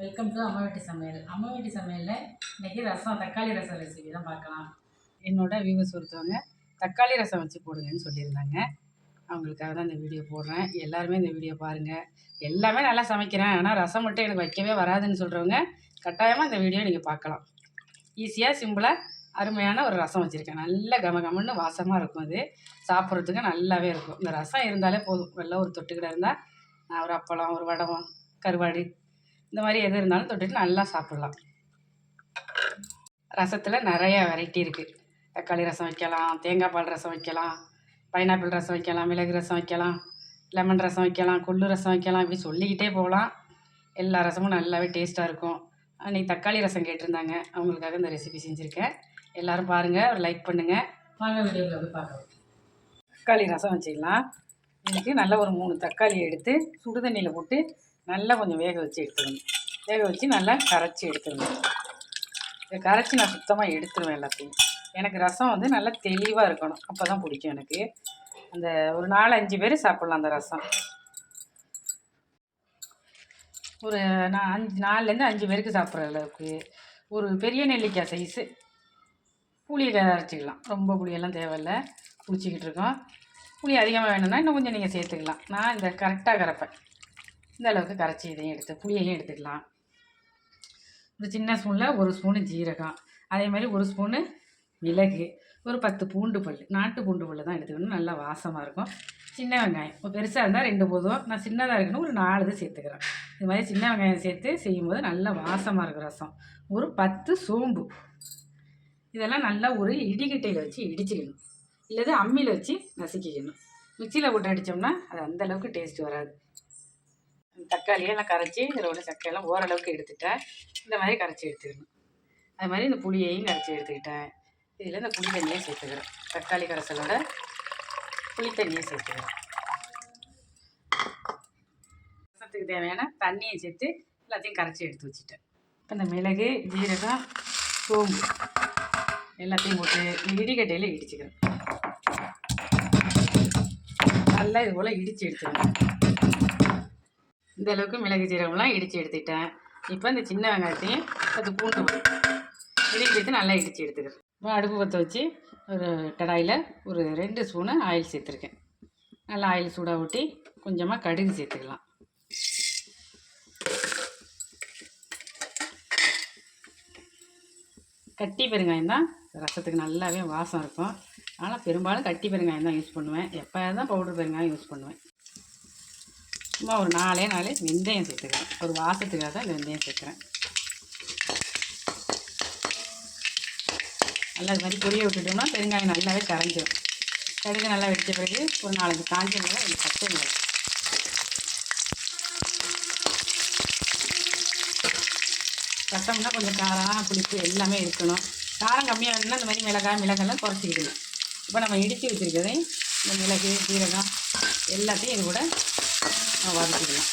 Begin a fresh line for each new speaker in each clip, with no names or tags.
Welcome to அம்மா வீட்டு சமையல் அம்மா வீட்டு சமையலில் இன்றைக்கி ரசம் தக்காளி ரசம் ரெசிபி தான் பார்க்கலாம். என்னோட வியூவர்ஸ் ஒருத்தவங்க தக்காளி ரசம் வச்சு போடுங்கன்னு சொல்லியிருந்தாங்க. அவங்களுக்காக தான் இந்த வீடியோ போடுறேன். எல்லாருமே இந்த வீடியோ பாருங்கள் எல்லாமே நல்லா சமைக்கிறேன். ஆனால் ரசம் மட்டும் எனக்கு வைக்கவே வராதுன்னு சொல்கிறவங்க கட்டாயமாக இந்த வீடியோ நீங்கள் பார்க்கலாம். ஈஸியாக சிம்பிளாக அருமையான ஒரு ரசம் வச்சுருக்கேன். நல்ல கம கமன்னு வாசமாக இருக்கும் அது. சாப்பிட்றதுக்கு நல்லாவே இருக்கும். இந்த ரசம் இருந்தாலே போதும். வெள்ளம் ஒரு தொட்டுக்கிட்ட இருந்தால் நான் ஒரு அப்பளம் ஒரு வடகம் கருவாடு இந்த மாதிரி எது இருந்தாலும் தொட்டுட்டு நல்லா சாப்பிட்லாம். ரசத்தில் நிறைய வெரைட்டி இருக்குது தக்காளி ரசம் வைக்கலாம் தேங்காய் பால் ரசம் வைக்கலாம் பைனாப்பிள் ரசம் வைக்கலாம் மிளகு ரசம் வைக்கலாம் லெமன் ரசம் வைக்கலாம் கொள்ளு ரசம் வைக்கலாம் இப்படி சொல்லிக்கிட்டே போகலாம். எல்லா ரசமும் நல்லாவே டேஸ்ட்டாக இருக்கும். அன்றைக்கி தக்காளி ரசம் கேட்டிருந்தாங்க. அவங்களுக்காக இந்த ரெசிபி செஞ்சுருக்கேன். எல்லோரும் பாருங்கள் ஒரு லைக் பண்ணுங்கள் வாங்க வீடியோவில் வந்து பார்க்கலாம். தக்காளி ரசம் வச்சுக்கலாம். இதுக்கு நல்ல ஒரு மூணு தக்காளி எடுத்து சுடு தண்ணியில் போட்டு நல்லா கொஞ்சம் வேக வச்சு எடுத்துருங்க வேக வச்சு நல்லா கரைச்சி எடுத்துருங்க இதை கரைச்சி நான் சுத்தமாக எடுத்துருவேன் எல்லாத்தையும். எனக்கு ரசம் வந்து நல்லா தெளிவாக இருக்கணும். அப்போ தான் பிடிக்கும் எனக்கு. அந்த ஒரு நாலு அஞ்சு பேர் சாப்பிட்லாம் அந்த ரசம். ஒரு நான் அஞ்சு நாலுலேருந்து அஞ்சு பேருக்கு சாப்பிட்ற அளவுக்கு. ஒரு பெரிய நெல்லிக்காய் சைஸு புளியை கரைச்சிக்கலாம் ரொம்ப புளியெல்லாம் தேவையில்ல. குளிச்சிக்கிட்டு இருக்கோம். புளி அதிகமாக வேணும்னா இன்னும் கொஞ்சம் நீங்கள் சேர்த்துக்கலாம். நான் இந்த கரெக்டாக கரைப்பேன். இந்த அளவுக்கு கரைச்சி இதையும் எடுத்து புளியையும் எடுத்துக்கலாம். ஒரு சின்ன ஸ்பூனில் ஒரு ஸ்பூனு ஜீரகம். அதே மாதிரி ஒரு ஸ்பூனு மிளகு. ஒரு பத்து பூண்டு பல் நாட்டு பூண்டு பல் தான் எடுத்துக்கணும். நல்லா வாசமாக இருக்கும். சின்ன வெங்காயம். இப்போ பெருசாக இருந்தால் ரெண்டு போதும். நான் சின்னதாக இருக்கணும் ஒரு நாலு இது சேர்த்துக்கிறேன். இது மாதிரி சின்ன வெங்காயம் சேர்த்து செய்யும்போது நல்லா வாசமாக இருக்கும் ரசம். ஒரு பத்து சோம்பு. இதெல்லாம் நல்லா ஒரு இடிக்கட்டையில் வச்சு இடிச்சிக்கணும். இல்லது அம்மியில் வச்சு நசுக்கிக்கணும். மிக்சியில் போட்டு அடித்தோம்னா அது அந்தளவுக்கு டேஸ்ட் வராது. தக்காளியெல்லாம் கரைச்சி இதில் உள்ள சக்கையெல்லாம் ஓரளவுக்கு எடுத்துட்டேன். இந்த மாதிரி கரைச்சி எடுத்துக்கணும். அது மாதிரி இந்த புளியையும் கரைச்சி எடுத்துக்கிட்டேன். இதில் இந்த புளி தண்ணியை சேர்த்துக்கிறேன். தக்காளி கரைசலோட புளி தண்ணியை சேர்த்துக்கிறேன். ரசத்துக்கு தேவையான தண்ணியை சேர்த்து எல்லாத்தையும் கரைச்சி எடுத்து வச்சுட்டேன். இப்போ இந்த மிளகு ஜீரகம் சோம்பு எல்லாத்தையும் போட்டு இடிகட்டையில் இடிச்சுக்கிறேன். நல்லா இது போல் இடித்து எடுத்துக்கணும். இந்த அளவுக்கு மிளகு ஜீரகம்லாம் இடித்து எடுத்துக்கிட்டேன். இப்போ இந்த சின்ன வெங்காயத்தையும் அது பூண்டு இடிச்சு எடுத்து நல்லா இடித்து எடுத்துக்கிறேன். இப்போ அடுப்பு பற்ற வச்சு ஒரு கடாயில் ஒரு ரெண்டு ஸ்பூனு ஆயில் சேர்த்துருக்கேன். நல்லா ஆயில் சூடாக ஊட்டி கொஞ்சமாக கடுகு சேர்த்துக்கலாம். கட்டி பெருங்காயம் தான். ரசத்துக்கு நல்லாவே வாசம் இருக்கும். ஆனால் பெரும்பாலும் கட்டி பெருங்காயம் தான் யூஸ் பண்ணுவேன். எப்போ தான் பவுடர் பெருங்காயம் யூஸ் பண்ணுவேன். சும்மா ஒரு நாலே நாளே வெந்தயம் சேர்த்துக்கிறேன். ஒரு வாசத்துக்காக தான் இந்த வெந்தயம் சேர்க்குறேன் நல்லா இது மாதிரி பொரிய விட்டுட்டோம்னா பெருங்காயம் நல்லாவே கரைஞ்சிடும் கடுகு நல்லா வெடித்த பிறகு ஒரு நாலஞ்சு காஞ்ச மிளகா ரெண்டு பச்சை மிளகா ரசம்னா கொஞ்சம் காரம் புளிப்பு எல்லாமே இருக்கணும். காரம் கம்மியாக வேணும்னா இந்த மாதிரி மிளகாய் மிளகெல்லாம் குறைச்சிக்கிடணும். இப்போ நம்ம இடித்து வச்சுருக்கதையும் இந்த மிளகு சீரகம் எல்லாத்தையும் இது கூட வதக்கிக்கலாம்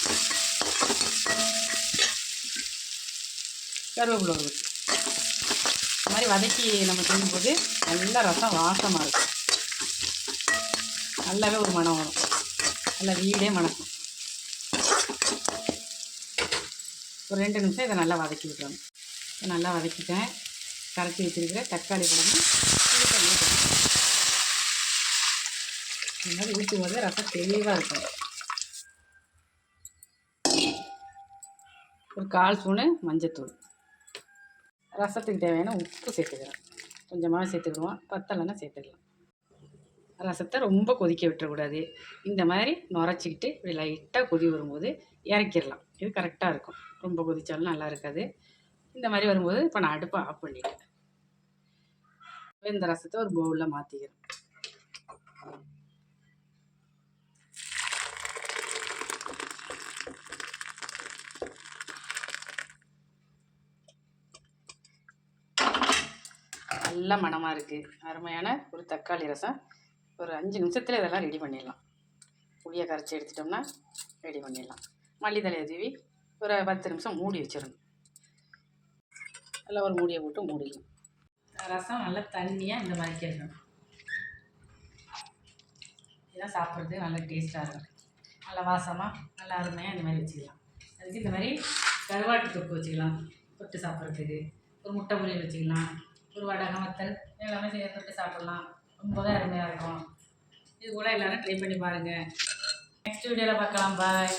கருவேப்பிலை ஒரு இந்த மாதிரி வதக்கி நம்ம செய்யும்போது நல்லா ரசம் வாசமாக இருக்கும். நல்லாவே ஒரு மனம் வரும். நல்லா வீடே மணக்கும். ஒரு ரெண்டு நிமிஷம் இதை நல்லா வதக்கி விட்டுறணும் இதை நல்லா வதக்கிட்டேன். கரைச்சி வச்சுருக்கிற தக்காளி பழமும் புளி தண்ணி இந்த மாதிரி ஊற்றும் போது ரசம் தெளிவாக இருக்கும். ஒரு கால் ஸ்பூனு மஞ்சத்தூள். ரசத்துக்கு தேவையான உப்பு சேர்த்துக்கிறேன். கொஞ்சமாக சேர்த்துக்கிடுவோம். பத்தலைன்னா சேர்த்துக்கலாம். ரசத்தை ரொம்ப கொதிக்க விட்டுறக்கூடாது. இந்த மாதிரி நுரைச்சிக்கிட்டு இப்படி லைட்டாக கொதி வரும்போது இறக்கிடலாம். இது கரெக்டாக இருக்கும். ரொம்ப கொதித்தாலும் நல்லா இருக்காது. இந்த மாதிரி வரும்போது இப்போ நான் அடுப்பை ஆஃப் பண்ணிட்டேன். இந்த ரசத்தை ஒரு பவுலில் மாற்றிக்கிறேன் நல்ல மணமாக இருக்குது அருமையான ஒரு தக்காளி ரசம். ஒரு அஞ்சு நிமிஷத்தில் இதெல்லாம் ரெடி பண்ணிடலாம். புளியை கரைச்சி எடுத்துட்டோம்னா ரெடி பண்ணிடலாம். மல்லித்தலையை தூவி ஒரு பத்து நிமிஷம் மூடி வச்சிடணும். நல்லா ஒரு மூடியை போட்டு மூடிடலாம். ரசம் நல்லா தண்ணியாக இந்த மாதிரி இருக்கணும் இதெல்லாம் சாப்பிட்றதுக்கு நல்ல டேஸ்ட்டாக இருக்கும். நல்ல வாசமாக நல்லா அருமையாக இந்த மாதிரி வச்சுக்கலாம். அதுக்கு இந்த மாதிரி கருவாட்டு தொக்கு வச்சுக்கலாம். தொட்டு சாப்பிட்றதுக்கு. ஒரு முட்டை பொரியல் வச்சுக்கலாம். ஒரு வடகம் வத்தல் எல்லாமே சேர்த்துட்டு சாப்பிட்லாம். ரொம்பவே அருமையாக இருக்கும். இது கூட எல்லோரும் ட்ரை பண்ணி பாருங்கள் நெக்ஸ்ட் வீடியோவில் பார்க்கலாம். பாய்